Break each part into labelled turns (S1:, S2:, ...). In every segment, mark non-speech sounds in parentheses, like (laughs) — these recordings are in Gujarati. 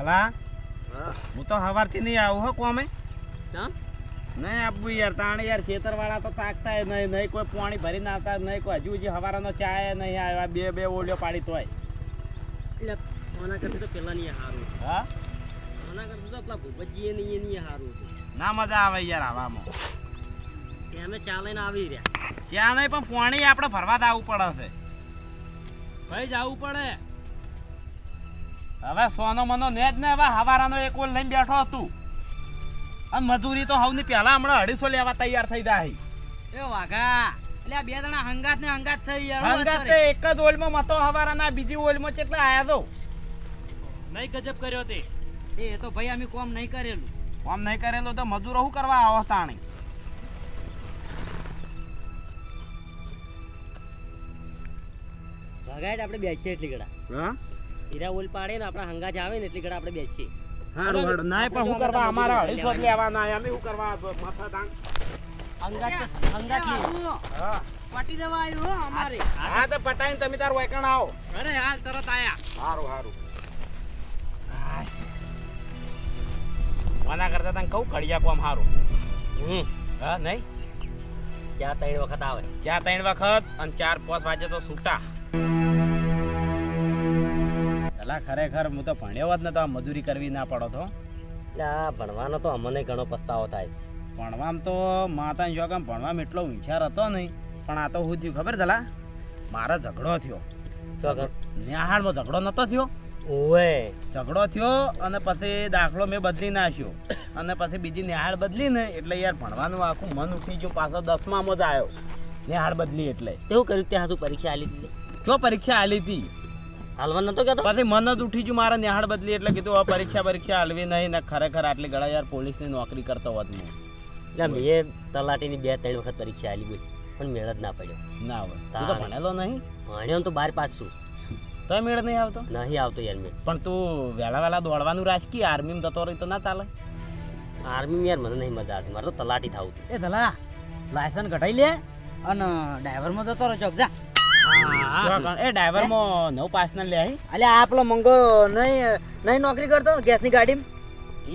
S1: ભલા.
S2: હા.
S1: તો સવારથી નહીં આવું હો કોમે. નહીં આપવું યાર તાણે યાર ખેતર વાળા તો તાકતા નહીં નહીં કોઈ પાણી ભરી નાખતા નહીં કોઈ હજુ હજી હવારાનો ચાય નહીં આવ્યા આ બે બે ઓલિયો પાડી તોય.
S2: ઓના કરતા તો પેલા નહીં સારું
S1: હા?
S2: ઓના કરતા તો પેલા ભૂપતજી એ નહીં નહીં હારું
S1: ના મજા આવે યાર આવામાં.
S2: એને ચાલે આવી રહ્યા.
S1: ત્યાં નહીં પણ પાણી આપણે ફરવા જ આવવું પડે છે.
S2: ભાઈ જવું પડે.
S1: હવે સોનો મનો ને જ ને હવે હવારાનો એક ઓલ લઈને બેઠો હતું અને મજૂરી તો હવની પહેલા હમણાં અઢીસો લેવા તૈયાર થઈ જાય
S2: એ વાઘા એટલે બે જણા હંગાત ને હંગાત છે યાર
S1: હંગાત તો એક જ ઓલમાં મતો હવારાના બીજી ઓલમાં કેટલા આયા તો
S2: નહીં ગજબ કર્યો તે. એ તો ભાઈ અમે કોમ નહીં કરેલું.
S1: કોમ નહીં કરેલું તો મજૂરો શું કરવા આવો તાણી?
S2: ભગાય આપણે બેસીએ એટલી ગળા
S1: હા?
S2: હીરા ઓલ પાડે ને આપણા હંગાજ આવે ને એટલી ગડા આપણે બેસીએ.
S1: હારું હારું. નાય પણ હું કરવા અમારે અઢીસો લેવાના. અમે હું કરવા માથા દાંગ
S2: હંગાત હંગાત
S1: હા.
S2: પટી દેવા આવ્યો અમારે.
S1: હા તો પટાઈને તમે તાર વાયકણ આવો.
S2: અરે હાલ તરત આયા.
S1: હારું હારું. મના કરતા તને કહું કડિયા કોમ સારું
S2: હમ.
S1: હા નહીં?
S2: ત્યાં ત્રણ વખત આવે?
S1: ચાર ત્રણ વખત? અને ચાર પાંચ વાગે તો છૂટા પેલા ખરેખર હું તો ભણ્યો જ નતો મજૂરી કરવી ના પડો તો.
S2: એટલે આ ભણવાનો તો અમને ઘણો પસ્તાવો થાય.
S1: ભણવામાં તો માતાને શોખ ભણવામાં એટલો વિચાર હતો નહીં પણ આ તો હું થયું ખબર દલા મારો ઝઘડો થયો. નિહાળમાં ઝઘડો નતો થયો?
S2: ઓવે.
S1: ઝઘડો થયો અને પછી દાખલો મેં બદલી નાખ્યો. અને પછી બીજી નિહાળ બદલી ને એટલે યાર ભણવાનું આખું મન ઉઠી ગયું પાછો દસમામાં જ આવ્યો. નિહાળ બદલી એટલે.
S2: એવું કર્યું ત્યાં શું પરીક્ષા આલી હતી
S1: જો પરીક્ષા આલી હતી.
S2: હાલવા નતો કેતો
S1: પછી મન જ ઉઠી ગયું મારા નિહાળ બદલી એટલે કીધું આ પરીક્ષા પરીક્ષા હાલવી નહીં ને ખરેખર આટલી ગળા યાર પોલીસની નોકરી કરતો હોત હું
S2: એટલે મેં તલાટીની બે ત્રણ વખત પરીક્ષા હાલી ગઈ પણ મેળ જ ના પડ્યો.
S1: ના હોય. તું તો ભણેલો નહીં?
S2: ભણ્યો તો બાર પાસ છું.
S1: તો મેળ નહીં આવતો?
S2: નહીં આવતો યાર મેં
S1: પણ તું વહેલા વહેલા દોડવાનું રાજકી આર્મીમાં જતો રહી તો ના ચાલે?
S2: આર્મી યાર મને નહીં મજા આવતી મારે તો તલાટી થવું.
S3: એ તલા લાયસન્સ કઢાઈ લે અને ડ્રાઈવરમાં જતો રહો ચોક જા.
S1: એ ડ્રાઈવરમાં નવ પાસ ના લે આઈ?
S3: અલ્યા આ પેલો મંગો નહીં નહીં નોકરી કરતો ગેસની ગાડીમાં?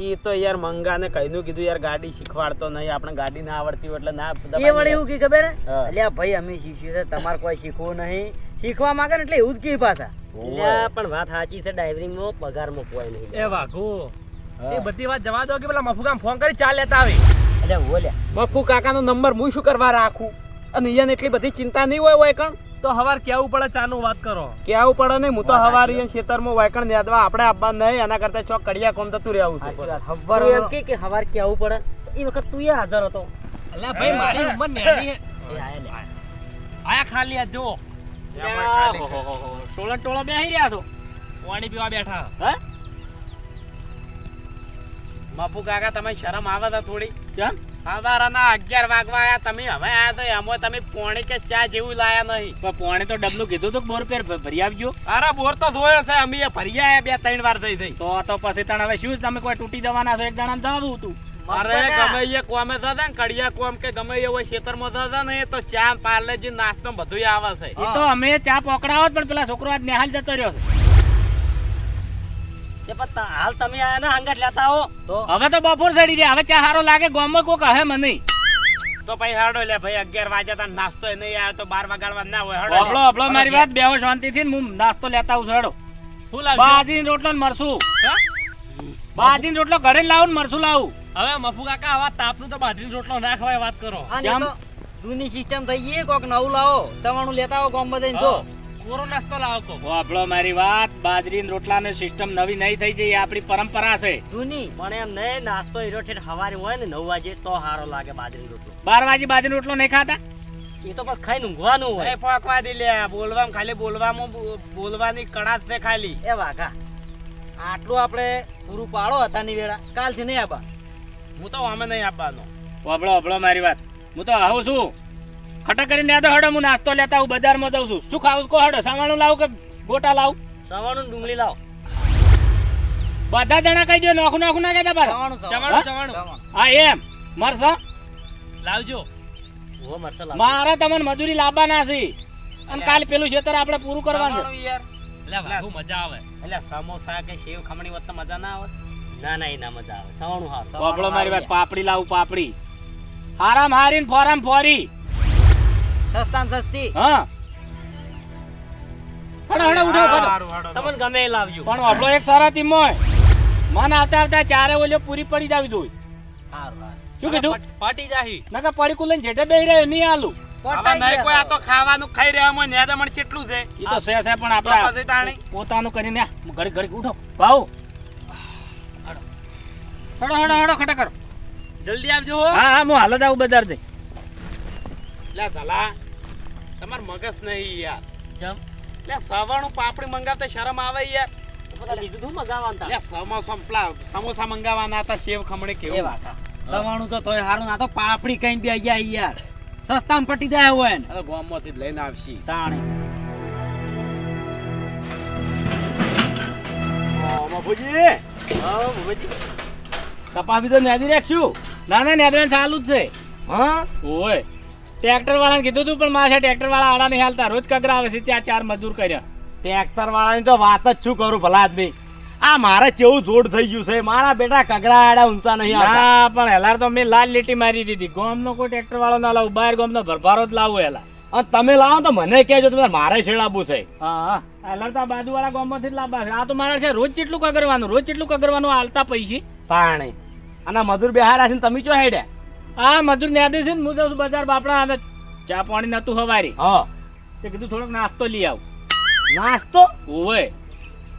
S1: ઈ તો યાર મંગાને કહીનું કીધું યાર ગાડી શીખવાડતો નહીં આપણે ગાડી ના આવડતી હોય એટલે ના
S3: એ વળી એવું કી ખબર હે? ભાઈ અમે શીખ્યું છે તમારે કોઈ શીખવું નહીં શીખવા માંગે ને એટલે એવું જ કી પાછા.
S2: પણ વાત સાચી છે ડ્રાઇવરિંગમાં પગાર મૂકવાય નહીં
S4: એ વાઘો એ બધી વાત જવા દો કે પેલા મફુકામ ફોન કરી ચાલ લેતા આવી.
S3: અલ્યા ઓલ્યા
S1: મફુ કાકાનો નંબર હું શું કરવા રાખું? અને એટલી બધી ચિંતા નહીં હોય વાયકણ
S4: તો હવાર કેવું પડે ચાલુ વાત કરો?
S1: કેવું પડે નહીં? હું તો હવાર ખેતરમાં વાયકણ નેદવા આપણે આપવા નહીં એના કરતા ચોક કડિયા કોમ થતું રહેવું છે.
S2: એમ કે કે હવાર કેવું પડે? એ વખત તું એ હાજર હતો.
S4: અલ્યા ભાઈ મારી ઉંમર નેની
S2: આયા
S4: ખાલી આ જો ટોળા ટોળા બેહી રહ્યા છો? પાણી પીવા બેઠા.
S2: હે?
S1: બાપુ કાકા તમે શરમ આવે તો થોડી.
S2: કેમ?
S1: સવારના અગિયાર વાગવા આયા. તમે હવે આયા તો એમાં તમે પોણી કે ચા જેવું લાયા નહીં.
S2: પણ પોણે તો ડબલું કીધું તું બોર પેર ભરી આવજો.
S1: અરે બોર તો ધોયો છે. અમે ભરી આયા બે ત્રણ વાર થઈ થઈ.
S2: તો તો પછી તણ હવે શું તમે કોઈ તૂટી જવાના છો? એક જણા જવું તું.
S1: અરે ગમે એ કોમે દાદા ને કડિયા કોમ કે ગમે એવો ખેતરમાં દાદા ને એ તો ચા પાર્લેજી નાસ્તો બધું આવે છે.
S2: એ તો અમે ચા પકડાવો પણ પેલા છોકરો આજ નિહાલ જતો રહ્યો છે. હાલ તમે આયા ને હંગાત લેતા હો.
S3: તો?
S2: હવે તો બપોર ચડી રહ્યા. હવે ચા હારો લાગે ગામમાં કોક કહે મને
S1: તો પછી હડો લે ભાઈ અગિયાર વાગ્યા તા નાસ્તો એ નહીં આવ્યો તો બાર વાગાડવા ના હોય હડો
S2: અબળો અબળો મારી વાત બેહો શાંતિ થી હું નાસ્તો લેતા આવું છું હેડો.
S1: શું
S2: રોટલો ને મરસું.
S1: હા?
S2: રોટલો ઘરે જ લાવું ને મરસું લાવું.
S4: હવે મફુ કાકા આવા તાપનું તો બાજરીનો રોટલો ના ખવાય વાત કરો.
S3: જૂની સિસ્ટમ થઈ ગઈ કોક નવું લાવો. તમારું લેતા આવો ગામ બધા જો
S4: કોરો નાસ્તો લાવતો
S2: વાપડો મારી વાત બાજરીની રોટલાની સિસ્ટમ નવી નહીં થઈ જઈ એ આપણી પરંપરા છે.
S3: જૂની
S2: પણ એમ નહીં નાસ્તો હીરો હવારે હોય ને નવ વાગે તો સારો લાગે બાજરી રોટલો. બાર વાગે બાજરી રોટલો નહીં ખાતા? એ તો બસ ખાઈને ઊંઘવાનું
S1: એ
S2: હોય
S1: ફોકવા દી લે બોલવામાં ખાલી બોલવામાં બોલવાની કળા જ છે ખાલી.
S3: એ વાઘા આટલું આપણે પૂરું પાડો હતાની વેળા. કાલથી નહીં આબા
S1: હું તો અમે નહીં આપવાનો.
S2: વાપડો વાપડો મારી વાત. હું તો આવું છું. ખટા કરીને યાદો હડો હું નાસ્તો લેતા આવું બજારમાં જાઉં છું. શું ખાવું કો હડો સવાણું લાવું કે ગોટા લાવું? સવાણું ડુંગળી લાવ. બધા જણા કહી દો નોખું નોખું ના કહેતા પાછા.
S3: ચવાણું
S4: ચવાણું.
S2: હા? એમ. મરસા
S4: લાવજો.
S2: મારે તમને મજૂરી લાવવાના છે. અને કાલ પેલું ખેતર આપણે પૂરું કરવાનું છે.
S3: યાર.
S4: મજા આવે.
S1: એટલે સમોસા કે સેવ ખમણી વસ્તુ મજા ના આવે? ના ના એ ના મજા આવે. સવાણું હા
S2: બાબળો મારી વાત પાપડી લાવું પાપડી. હારામ હારીન ફોરામ ફોરી.
S3: સસ્તામાં સસ્તી.
S2: હા. હડો હડો ઉઠો ઉઠો.
S1: તમને ગમે એ લાવજો.
S2: પણ આપણો એક સારા ટીમ હોય. મન આવતા આવતા ચારે ઓલ્યો પૂરી પડી જાવી દોય શું કીધું?
S4: પાટી જાહી.
S2: નકા પડી કુલન જેટે બેહી રહ્યો નહીં આલું.
S1: હવે નહીં કોઈ આ તો ખાવાનું ખાઈ રહ્યા હોય ને મને કેટલું છે?
S2: એ તો છે છે પણ
S1: તો
S2: આપડા
S1: પછી તાણી.
S2: પોતાનું કરીને ઘડી ઘડી ઉઠો. ભાવ હડો. હડો હડો ખટા કરો.
S4: જલ્દી આવજો હા.
S2: હા હું હાલ જ આવું બજાર જઈ
S1: લે ધલા તમાર મગજ નહીં યાર.
S3: જમ.
S1: લે સવાણું પાપડી મંગાવતા શરમ આવે યાર. સમોસા સમોસા મંગાવવાના હતા સેવ ખમણે કેવા
S3: હતા સવાણું તો તોય હારું ના તો પાપડી કઈ બી આઈ ગયા યાર. સસ્તામાં પટી જાય હોય ને
S1: ગામમાંથી જ લઈને આવશી.
S3: તાણે.
S1: કપાવી તો નેદી રાખશું.
S2: ના ના નેદવેન ચાલુ જ છે.
S1: હા?
S2: ઓય. ટ્રેક્ટર વાળાને કીધું તું પણ મારે ટ્રેક્ટર વાળા આડા નહીં હાલતા. રોજ કગરા આવે છે ત્યાં ચાર મજૂર કર્યા.
S1: ટ્રેક્ટર વાળાની તો વાત જ શું કરું ભલા આદમી? આ મારે કેવું જોડ થઈ ગયું છે. મારા બેટા કગરા આડા ઊંચા નહીં
S2: હા પણ હેલાર તો મેં લાલ લીટી મારી દીધી. ગોમનો કોઈ ટ્રેક્ટર વાળો ના લાવું બહાર ગોમનો ભરભારો જ લાવું હેલા.
S1: અને તમે લાવો તો મને કહેજો તમે મારે છેડાવું છે.
S2: હા હેલાર તો બાજુ વાળા ગોમમાંથી જ લાવવા છે. આ તો મારે છે રોજ કેટલું કગરવાનું રોજ કેટલું કગરવાનું હાલતા પૈસી.
S1: પાણી અને મધુર મજૂર બેહાર છે તમે ચો હેડ્યા?
S2: આ મજૂર છે ને હું જાઉં બજાર બાપડા આવે. ચા પાણી નતું હવારી.
S1: હા.
S2: તે કીધું થોડોક નાસ્તો લઈ આવ.
S1: નાસ્તો?
S2: ઓવે.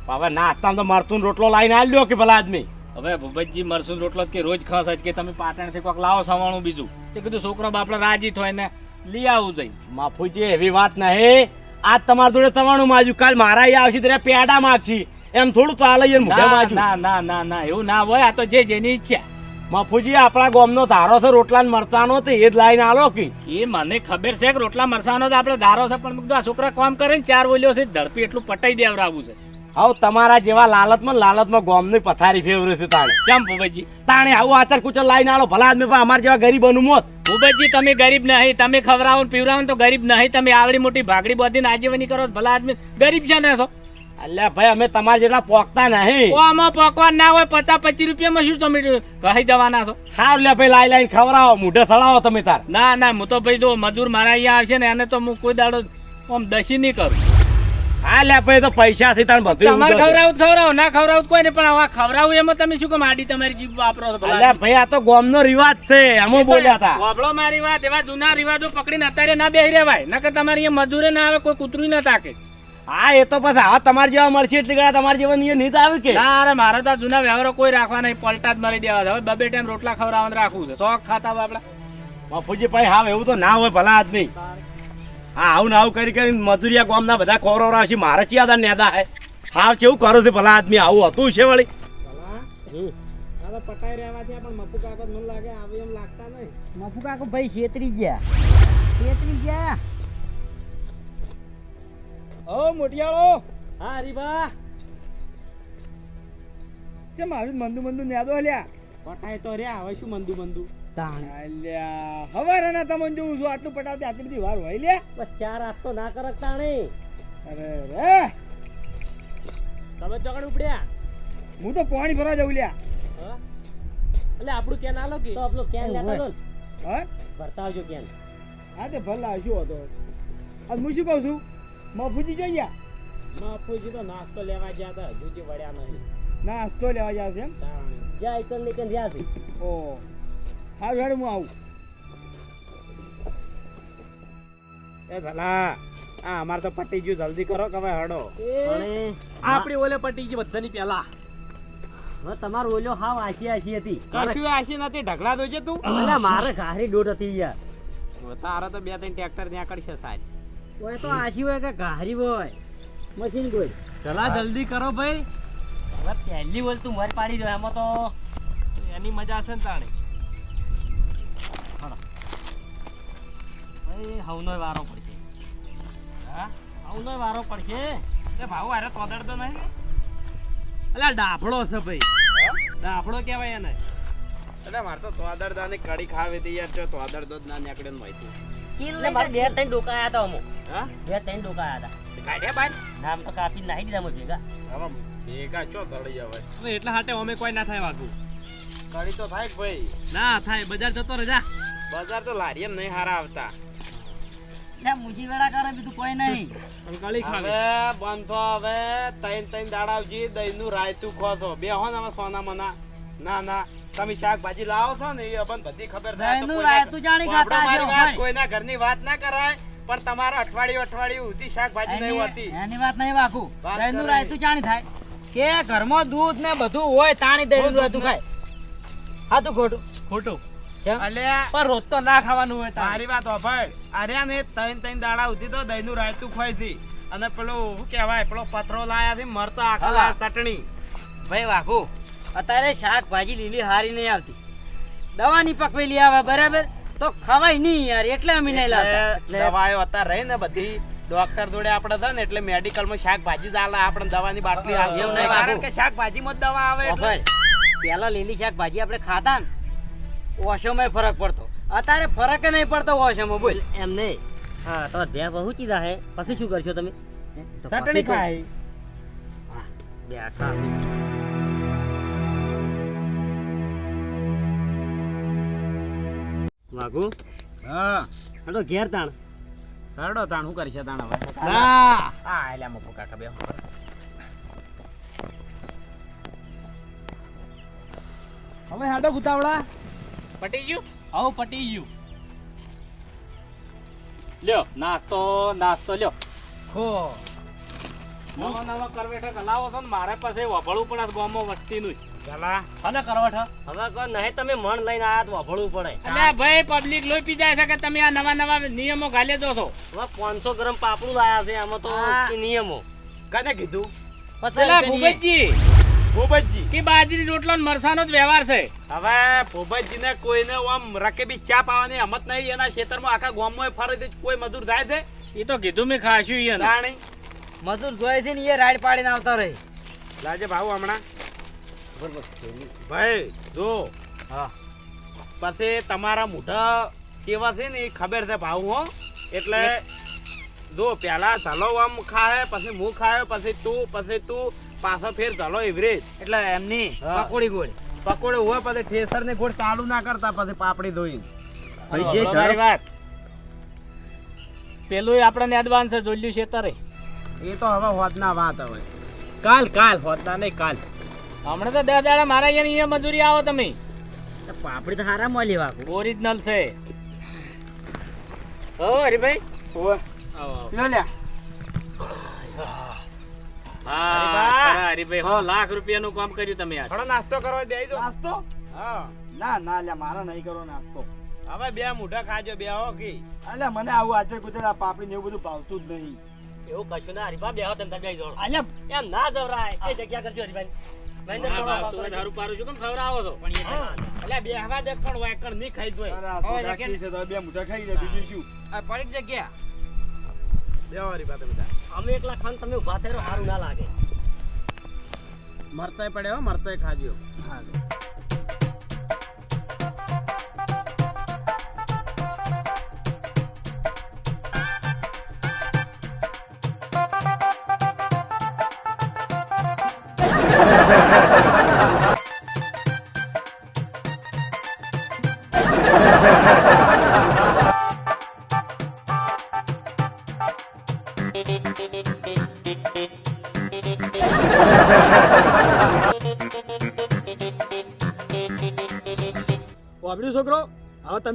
S1: બાબા નાસ્તા તો મરસું રોટલો લાવીને આવ્યો કે ભલા આદમી?
S2: હવે ભૂપતજી મરસું રોટલો કે રોજ ખાસ કે તમે પાટણથી કોક લાવો સવાણું બીજું. તે કીધું છોકરો બાપડા રાજી થાય ને લઈ આવું જઈ.
S1: માફુજી એવી વાત નહીં. આજ તમારા જોડે સવાણું માજુ. કાલ મારા આવશે ત્યારે પેડા માગશી. એમ થોડું ચાલે
S2: ના ના ના ના એવું ના હોય. આ તો જે જેની ઈચ્છા.
S1: માફુજી આપણા ગોમનો ધારો છે રોટલા ને મરચાનો તો એ જ લાઈન આલો કે?
S2: એ મને ખબર છે કે રોટલા મરસાનો તો આપણે ધારો છે પણ આ છોકરા કામ કરે ને ચાર બોલ્યો છે ધડપી એટલું પટાઈ દેવડાવવું છે.
S1: હવે તમારા જેવા લાલચમાં લાલચમાં ગોમની પથારી ફેવરે છે તાણે.
S2: કેમ ભૂપતજી
S1: તાણે આવું આચાર કુચર લાઈને આલો ભલા આદમી પણ અમારા જેવા ગરીબોનું મોત
S2: ભૂપતજી તમે ગરીબ નહીં તમે ખવડાવો ને પીવડાવો તો ગરીબ નહીં તમે આવડી મોટી ભાગડી બોધીને આજીવની કરો ભલા આદમી ગરીબ છે ને છો
S1: અલ્યા ભાઈ અમે તમારા જેટલા પોકતા નહીં.
S2: ઓ આમાં પોકવા ના હોય પચાસ પચીસ રૂપિયામાં શું તમે કહી જવાના છો?
S1: હા લે ભાઈ લાઈ લાઈને ખવડાવો મૂઢે સડાવો તમે તાર.
S2: ના ના હું તો ભાઈ જો મજૂર મારા અહીંયા આવશે ને એને તો હું કોઈ દાડો આમ દસી નહીં કરું.
S1: હા લે ભાઈ તો પૈસા થી તાર બધું
S2: તમારે ખવડાવું ખવડાવો ના ખવડાવું કોઈ નહીં પણ આવા ખવડાવું એમાં તમે શું કે માડી તમારી જીભ વાપરો છો
S1: અલ્યા ભાઈ આ તો ગામનો રિવાજ છે અમે બોલ્યા હતા
S2: વાપરો મારી વાત એવા જૂના રિવાજો પકડીને અત્યારે ના બેહી રહેવાય. નકર તમારી અહીંયા મજૂરે ના આવે કોઈ કૂતરું ના તાકે.
S1: હા એ તો પછી આવા તમારે જેવા મળશે એટલે ગળા તમારે જેવા નિયમ નહીં આવે કે?
S2: ના અરે મારે તો જૂના વ્યવહારો કોઈ રાખવા નહીં. પલટા જ મરી દેવા હવે બબે ટાઈમ રોટલા ખવડાવવાનું રાખવું છે. શોખ ખાતા હોય આપડા
S1: બાપુજી ભાઈ હાવ એવું તો ના હોય ભલા આદમી. હા આવું ને આવું કરી કરીને મધુરિયા ગામના બધા ખોરો ખોરવરાવશે મારે ચિયાદા નેદા હે? હા કેવું કરો છે ભલા આદમી? આવું હતું છે વળી.
S2: પટાઈ રહેવાથી પણ મફુ કાકા મને લાગે આવે એમ લાગતા નહીં.
S3: મફુ કાકો ભાઈ છેતરી ગયા. છેતરી ગયા?
S1: ઓ મોટિયાળો.
S2: હા હરીબા
S1: છે મારું મંદુ મંદુ નેદો અલ્યા
S2: પટાય તો રે હવે શું મંદુ મંદુ?
S3: તાણે.
S1: અલ્યા હવારે ના તમને જોઉં છું આટલું પટાવતે આટલી બધી વાર હોય લ્યા.
S2: બસ ચાર હાથ તો ના કરક તાણે.
S1: અરે રે.
S2: તમે ચોકડ ઉપડ્યા?
S1: હું તો પાણી ભરવા જાઉં લ્યા.
S2: હા? એટલે આપણું કેન આલો કે તો આપણું કેન લેતા લો ને.
S1: હા?
S2: ભરતા આવજો કેન
S1: હા તે ભલા શું હતો. આ હું શું કહું છું? મફુજી જોઈએ
S2: બાપુજી તો નાસ્તો લેવા ગયા હતા હજુ વળ્યા નહીં.
S1: નાસ્તો લેવા ગયા છે એમ?
S2: જ્યાં ને કેન રહ્યા છે
S1: ઓ હા હેડ હું આવું. એ ભલા આ અમારે તો પટી ગયું જલ્દી કરો કે હવે હડો.
S3: આપડી
S2: આપણી ઓલે પટી ગઈ બધાની પહેલા.
S3: તમારો ઓલ્યો હાવ આશી આશી હતી.
S1: કશું આશી નથી ઢગલા દોજે તું.
S3: મારે ઘારી દોઢ હતી યાર
S1: તારે તો બે ત્રણ ટ્રેક્ટર ત્યાં કરશે સાહેબ.
S3: ઓય તો આશી હોય કે ઘારી હોય? મશીન કોઈ.
S2: ચલા જલ્દી કરો ભાઈ.
S3: હવે પહેલી બોલ તું મર પાડી દો એમાં તો
S2: એની મજા છે ને તાણી.
S3: ભાઈ હવનો વારો પડશે.
S1: હા?
S3: હવનો વારો પડશે?
S1: એ ભાવ આરે તોદડતો નહીં?
S2: અલા ડાફડો છે ભાઈ.
S1: દાફડો કહેવાય એને. એટલે મારે તો તોદડદા ની કડી ખાવી હતી યાર તો તોદડદો જ ના નીકળે ને માહિતી
S3: એટલે મારે બે ત્રણ ડોકા આયા હતા અમુક
S1: હા
S3: બે ત્રણ ડોકા આયા હતા
S1: કાઢ્યા બાર
S3: નામ તો કાપી નાખી દીધા મને ભેગા
S1: હવે ભેગા ચો તળી આવે
S4: એટલા હાટે અમે કોઈ ના થાય વાગુ
S1: કડી તો થાય ભાઈ
S4: ના થાય બજાર જતો રજા
S1: બજાર તો લારીએ નહીં હારા આવતા
S3: લે મુજી વેડા કરે બીજું કોઈ નહીં
S4: કળી ખાવે
S1: બંધો હવે તૈન તૈન દાડાવજી દહીં નું રાયતું ખોધો બે હો ને હવે સોના મના ના ના તમે શાકભાજી લાવો છો ને એ અબન બધી ખબર થાય તો
S3: દહીંનું જાણી ખાતા ભાઈ.
S1: કોઈના ઘરની વાત ના કરાય પણ તમારા અઠવાડિયું અઠવાડિયું સુધી શાકભાજી નહીં હોતી.
S3: એની વાત નહીં વાકું. દહીંનું. રાયતું જાણી થાય. કે ઘરમાં દૂધ ને બધું હોય તાણી દહીંનું રાયતું ખાય હા તું ખોટું?
S4: ખોટું. પણ રોજ તો ના ખાવાનું હોય તારે.
S1: વાત હોભળ અરે ને ત્રણ ત્રણ દાડા સુધી તો દહીં નું રાયતું ખોઈ હતી અને પેલું શું કહેવાય પેલો પથરો લાયા છે મરતો આખા. ચટણી.
S3: ભાઈ વાકુ. અત્યારે શાકભાજી લીલી હારી નહીં આવતી. દવાની પકવેલી આવે બરાબર? તો ખવાય નહીં યાર એટલે અમે નહીં લાવતા.
S1: દવાઓ અત્યારે રહી ને બધી. ડોક્ટર જોડે આપણે થાય ને એટલે મેડિકલમાં શાકભાજી જ આલે આપણે દવાની બાટલી આલે.
S3: એવું નહીં
S1: કારણ કે શાકભાજીમાં જ દવા આવે એટલે.
S3: પેલા લીલી શાકભાજી આપણે ખાતા ને ઓશોમાં ફરક પડતો. અત્યારે ફરક નહીં પડતો ઓશોમાં બોલ. એમ નહીં. હા તો બે બહુ ચીજા હે પછી શું કરશો તમે?
S1: ચટણી ખાય.
S3: બેઠા વાગુ
S1: હા.
S3: હડો ઘેર તાણ.
S1: હરડો તાણ શું છે તાણ હવે? હા એલા મફો કાકા બે
S4: હવે હાડો ગુતાવડા
S2: પટી ગયું?
S4: આવ પટી ગયું.
S2: લ્યો નાસ્તો નાસ્તો લ્યો.
S1: ખો
S2: નવા નવા કરવેઠા લાવો છો ને મારે પાસે વભળવું પડે ગામમાં વસ્તીનું. જ.
S4: અને કરવટ
S3: હવે કોઈ નહીં તમે મન લઈને આયા તો પડે.
S2: અલ્યા ભાઈ પબ્લિક લોહી પી જાય છે કે તમે આ નવા નવા નિયમો ગાલે દો છો?
S3: હવે પાંચસો ગ્રામ પાપડું લાયા છે આમાં તો નિયમો.
S1: કને કીધું?
S3: પચાસ
S2: ભૂપતજી.
S1: ભૂપતજી.
S2: કે બાજરી રોટલો મરસાનો જ વ્યવહાર છે.
S1: હવે ભૂપતજી ને કોઈને આમ રકેબી ચા પાવાની હમત નહીં એના ખેતરમાં આખા ગામમાં ફરે કોઈ મજૂર જાય છે?
S2: એ તો કીધું મેં ખાશું ઈ
S3: મજૂર જોઈએ છે ને એ રાઈડ પાડીને આવતા રહે.
S1: લાજે ભાવ હમણાં. ભાઈ જો.
S3: હા.
S1: પછી તમારા મોઢા કેવા છે ને એ ખબર છે ભાવ હો. એટલે જો પેલા ઝલો આમ ખાય પછી હું ખાય પછી તું પછી તું પાછો ફેર ઝલો એવરેજ.
S3: એટલે એમની પકોડી ગોળ.
S1: પકોડી હોય પછી ઠેસર ને ગોળ ચાલુ ના કરતા પછી પાપડી ધોઈ
S3: ભાઈ જે
S2: વાત. પેલું આપણે એડવાન્સ છે જોલ્યું છે તારે.
S1: એ તો હવે હોતના વાત હવે.
S2: કાલ કાલ હોદના નહીં કાલ. હમણાં તો દસ દાડા મારા અહીંયા અહીંયા મજૂરી આવો તમે.
S3: પાપડી તો સારા મળી વાકું
S2: ઓરિજિનલ છે.
S3: હો હરીભાઈ.
S1: લ્યો લ્યા.
S2: હા હરીભાઈ. હો લાખ રૂપિયાનું કામ કર્યું તમે આજ.
S1: થોડો નાસ્તો કરવા દે દો નાસ્તો? હા. ના ના લ્યા મારા નહીં કરો નાસ્તો. હવે બે મોઢા ખાજો બે હો કી. અલ્યા મને આવું આચર કુતરા પાપડી ને એવું બધું ભાવતું જ નહીં.
S3: એવું કશું ના હરીભા બેહો તમે તમે
S1: અલ્યા
S3: એમ ના જવરાય. એ જગ્યા કરજો હરીભાઈ.
S2: હા, તારું પારું છું. કેમ ખવડાવો છો?
S1: અલ્યા બે હવા દે પણ વાયકણ નહીં ખાઈ જોઈ
S3: હવે
S1: બે મુઠા ખાઈ જાય બીજું શું?
S3: આ પડી જગ્યા.
S1: બે વારી બાત બધા.
S3: અમે એકલા ખાન તમે ઊભા થયો સારું ના લાગે.
S1: મરતાય પડે હો મરતાય ખાજો. વાપર્યું (laughs)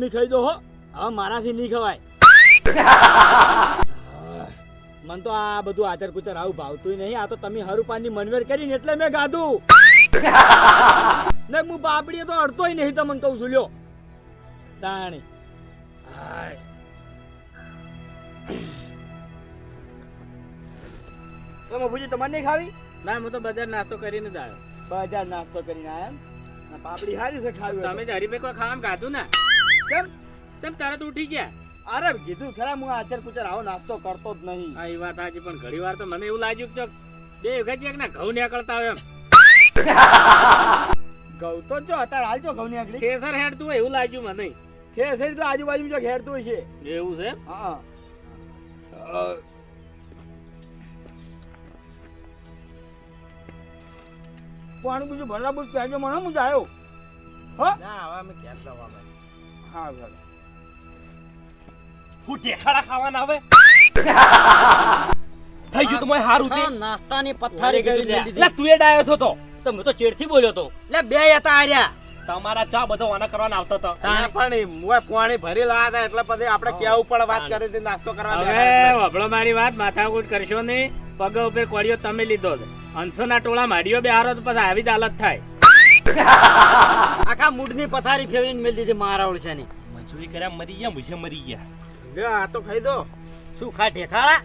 S1: તમે ખાઈ દો હો. હવે મારાથી નહીં ખવાય. (laughs) મન તો આ બધું આચર કુચર આવું ભાવતું નહીં. આ તો તમે હરુપાની મનવેર કરીને એટલે મેં ગાધું. (laughs) ને હું બાપડીએ તો અડતોય નહીં તમને કહું છું લ્યો તાણી. હાય. તો મફુજી તમારે નહીં ખાવી?
S2: ના હું તો બજાર નાસ્તો કરીને જ આવ્યો.
S1: બજાર નાસ્તો કરીને આવ્યા? પાપડી સારી છે ખાવી
S2: તમે હરીફે કોઈ ખાવા ગાધું ને?
S1: કેમ?
S2: તેમ તરત ઉઠી ગયા?
S1: અરે કીધું ખરા હું આચર કુચર આવો નાસ્તો કરતો જ નહીં.
S2: આ એ વાત આજે પણ ઘણી વાર તો મને એવું લાગ્યું કે બે વખત એક ના ઘઉં નીકળતા હોય એમ.
S1: ઘઉં તો જો અત્યારે હાલ જો ઘઉં નીકળી.
S2: કેસર હેડતું હોય એવું લાગ્યું મને.
S1: કેસર તો આજુબાજુ જો હેડતું હોય છે
S2: એવું છે
S1: હા.
S5: પાણી બીજું ભરલા બુજ પહેજો મને હું જ આવ્યો હા?
S1: ના હવે અમે ક્યાં જવા
S5: હા
S4: ટેખાડા ખાવાના હવે? (laughs) થઈ ગયું તો મોય હારું તે.
S3: નાસ્તાની પથારી કરી દીધી
S4: લે તું એ ડાયો છો તો.
S3: તો હું તો ચેડથી બોલ્યો તો. લે બે હતા આર્યા.
S4: તમારા ચા બધો કરવાના આવતો તો
S1: પણ મુએ પાણી ભરી લાયા હતા એટલે પછી આપણે કેવું પડે વાત કરી હતી નાસ્તો કરવા
S2: હવે વભળો મારી વાત માથાકૂટ કરશો નહીં. પગ ઉપર કોળિયો તમે લીધો હંસના ટોળા માંડ્યો બે હારો તો પછી આવી જ હાલત થાય.
S3: આખા મૂડની પથારી ફેરવીને મેલ દીધી મારાવળ છે ની
S4: મજૂરી કર્યા મરી ગયા મુજે મરી ગયા.
S1: લે આ તો ખાઈ દો.
S3: શું ખા ઠેખાળા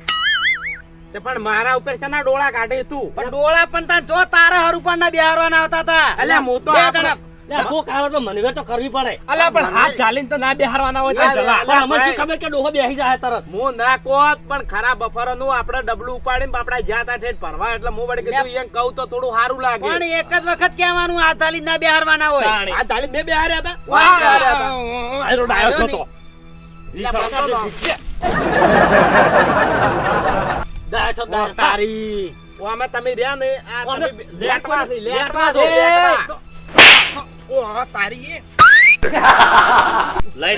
S1: તે પણ મારા ઉપર છે ડોળા કાઢે તું?
S3: પણ ડોળા પણ તાર જો તારા હરુપણ ના બિહારવાના આવતા હતા.
S1: એટલે હું તો
S4: તો મનવેર તો કરવી પડે. અલ્યા પણ હાથ ચાલીને તો ના બેહારવાના હોય અમને ખબર કે ડોહો બેહી જાય તરત?
S1: હું ના કોત પણ ખરા બફારાનું આપણે ડબલું ઉપાડીને આપડા જ્યાં ત્યાં ભરવા એટલે હું વળી કીધું એમ કહું તો થોડું સારું લાગે.
S3: પણ એક જ વખત કહેવાનું આ તાલી ના બિહારવાના હોય.
S1: આ તાળી બે બેહાર્યા હતા? હતા.
S4: આયરો ડાયો છો તો.
S1: એટલે પડતો તો. (laughs)
S4: ડાયો છો
S3: તારી
S1: ઓ તમે રહ્યા ને આ તમે લેટવા છે,
S4: લેટવા
S1: લેટવા
S4: છો.
S1: છો, લેટવા. ઓ તારી
S2: લઈ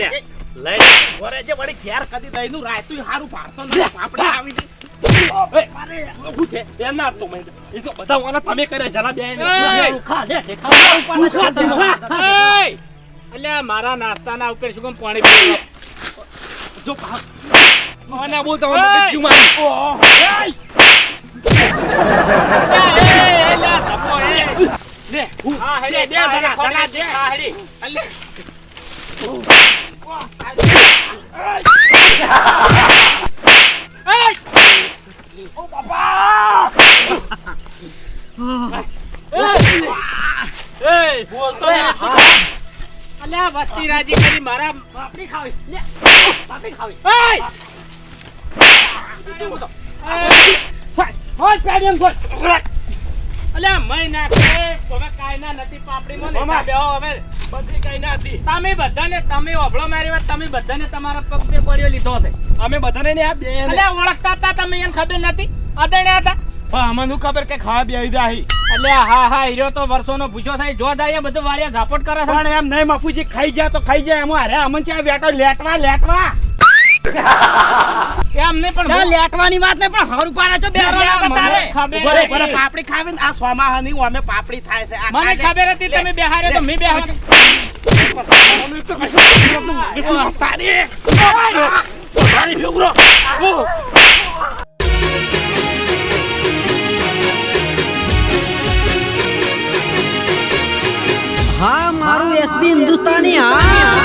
S2: લઈ
S1: ઓરે જે વળી ઘેર કદી દહીંનું રાયતું હારું ભારતો. આપણે આવી જઈ.
S4: ઊભું છે. ના
S2: મારા ઉપર શું પાણી?
S4: જો ખા. બોલ તો લે, હું.
S2: હેડી,
S1: દે, દે,
S2: હા, હેડી,
S1: જલા, દે.
S2: હા, હેડી.
S1: બોલતો
S2: અલ્યા, વસ્તી રાજી કરી મારા
S3: પાપડી ખાવી લે ખાવી પેડિયમ
S2: અલ્યા, મય. તમે ના નથી પાપડી ને. બેહો હવે.
S4: બધી કઈ ના
S2: તમે બધાને તમે ઓભળો મારી વાત તમે બધાને તમારા પગ પડ્યો લીધો છે.
S4: અમે બધાને ને આ બે
S2: અલ્યા ઓળખતા હતા તમે એને ખબર નથી? અદણ્યા હતા?
S4: પણ અમને શું ખબર કે ખાવા બે જાહી?
S2: અલ્યા હા હા હીરો તો વર્ષોનો ભૂસો થાય જો દાયા બધું વાળિયા ઝાપટ કરે છે.
S1: પણ એમ નહીં મફુજી ખાઈ જાય તો ખાઈ જાય એમ અરે અમન છે બેટો લેટવા લેટવા.
S2: એમ નહીં પણ
S3: ના લેટવાની વાત નહીં પણ હરું પાડે છો બે
S2: રોડા
S3: તારે
S2: ખબર
S1: ઊભો રે,
S2: હતી.
S1: ઊભો રે, પાપડી ખાવી ને આ સોમાહાની ઓમે પાપડી થાય છે
S2: મને ખબર હતી તમે બેહારે તો મેં બેહાર
S3: હા મારું એસબી હિન્દુસ્તાની હા.